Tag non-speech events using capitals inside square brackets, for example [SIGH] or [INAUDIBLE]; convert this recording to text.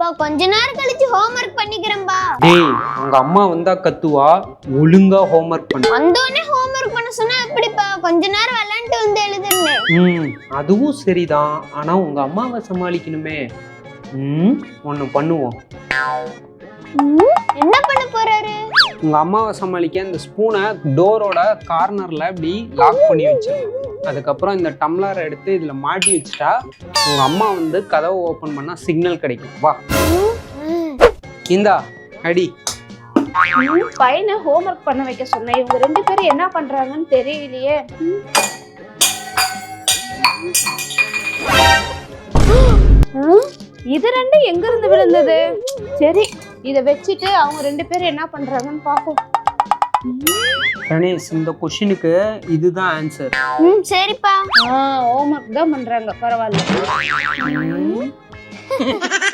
பா கொஞ்ச நேரம் கழிச்சு ஹோம்ஒர்க் பண்ணிக்கிறேன்பா. டேய் உங்க அம்மா வந்தா கத்துவா? ஒழுங்கா ஹோம்ஒர்க் பண்ணு. வந்தோடனே ஹோம்ஒர்க் பண்ண சொன்னா எப்படிப்பா? கொஞ்ச நேரம் விளையாண்டு வந்து எழுதுன்னு. ம் அதுவும் சரிதான். ஆனா உங்க அம்மாவை சமாளிக்கணுமே. ம் ஒன்று பண்ணுவோம். என்ன பண்ண போறாரு? உங்க அம்மாவை சமாளிக்க இந்த ஸ்பூனை டோரோட கார்னர்ல இப்படி லாக் பண்ணி வச்சு அதுக்கப்புறம் இந்த டம்ளரை எடுத்து இதில் மாட்டி வச்சுட்டா உங்கள் அம்மா வந்து கதவை ஓப்பன் பண்ணால் சிக்னல் கிடைக்கும். வா. இந்தா அடி. ம், பையனை ஹோம்ஒர்க் பண்ண வைக்க சொன்னேன். இவங்க ரெண்டு பேரும் என்ன பண்றாங்கன்னு தெரியலையே. இது ரெண்டும் எங்க இருந்து விழுந்தது? சரி இத வச்சுட்டு அவங்க ரெண்டு பேரும் என்ன பண்றாங்கன்னு பாப்போம் கணேஷ் இந்த கொஷினுக்கு இதுதான் ஆன்சர் ம் சரிப்பா. ஹோம்ஒர்க் தான் பண்றாங்க பரவாயில்ல. [LAUGHS]